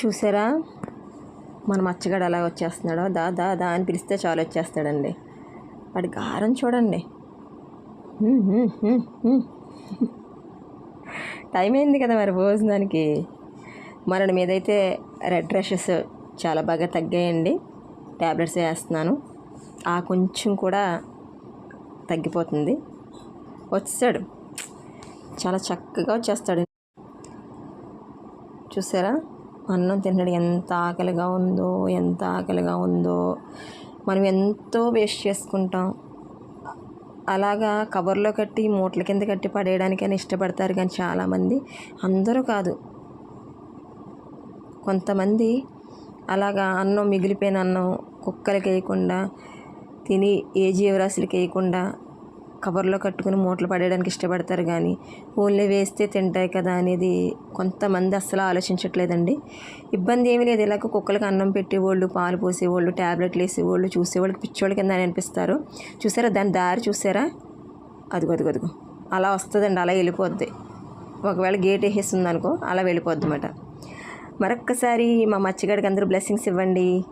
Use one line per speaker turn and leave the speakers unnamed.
చూసారా? మన మచ్చగాడు అలా వచ్చేస్తున్నాడో. దా దా దా అని పిలిస్తే చాలు వచ్చేస్తాడండి. వాడి గారం చూడండి. టైం అయింది కదా మరి భోజనానికి. మరణ మీదైతే రెడ్ ర్యాషెస్ చాలా బాగా తగ్గాయండి. ట్యాబ్లెట్స్ వేస్తున్నాను. ఆ కొంచెం కూడా తగ్గిపోతుంది. వచ్చాడు చాలా చక్కగా వచ్చేస్తాడు. చూసారా? అన్నం తినడం ఎంత ఆకలిగా ఉందో ఎంత ఆకలిగా ఉందో. మనం ఎంతో వేస్ట్ చేసుకుంటాం. అలాగా కవర్లో కట్టి మూటల కింద కట్టి పడేయడానికైనా ఇష్టపడతారు కానీ చాలామంది అందరూ కాదు. కొంతమంది అలాగా అన్నం మిగిలిపోయిన అన్నం కుక్కలకి వేయకుండా తిని ఏ జీవరాశులకి వేయకుండా కవర్లో కట్టుకుని మూటలు పడేయడానికి ఇష్టపడతారు కానీ ఓన్లీ వేస్తే తింటాయి కదా అనేది కొంతమంది అస్సలు ఆలోచించట్లేదండి. ఇబ్బంది ఏమీ లేదు. ఇలాగ కుక్కలకి అన్నం పెట్టేవాళ్ళు పాలు పోసేవాళ్ళు ట్యాబ్లెట్లు వేసేవాళ్ళు చూసేవాళ్ళకి పిచ్చోళ్ళ కింద అని అనిపిస్తారు. చూసారా? దాని దారి చూసారా? అదిగో అదిగో అదిగో. అలా వస్తుందండి. అలా వెళ్ళిపోద్ది. ఒకవేళ గేట్ వేసేస్తుంది అనుకో అలా వెళ్ళిపోద్ది అన్నమాట. మరొక్కసారి మా మచ్చిగాడికి అందరూ బ్లెస్సింగ్స్ ఇవ్వండి.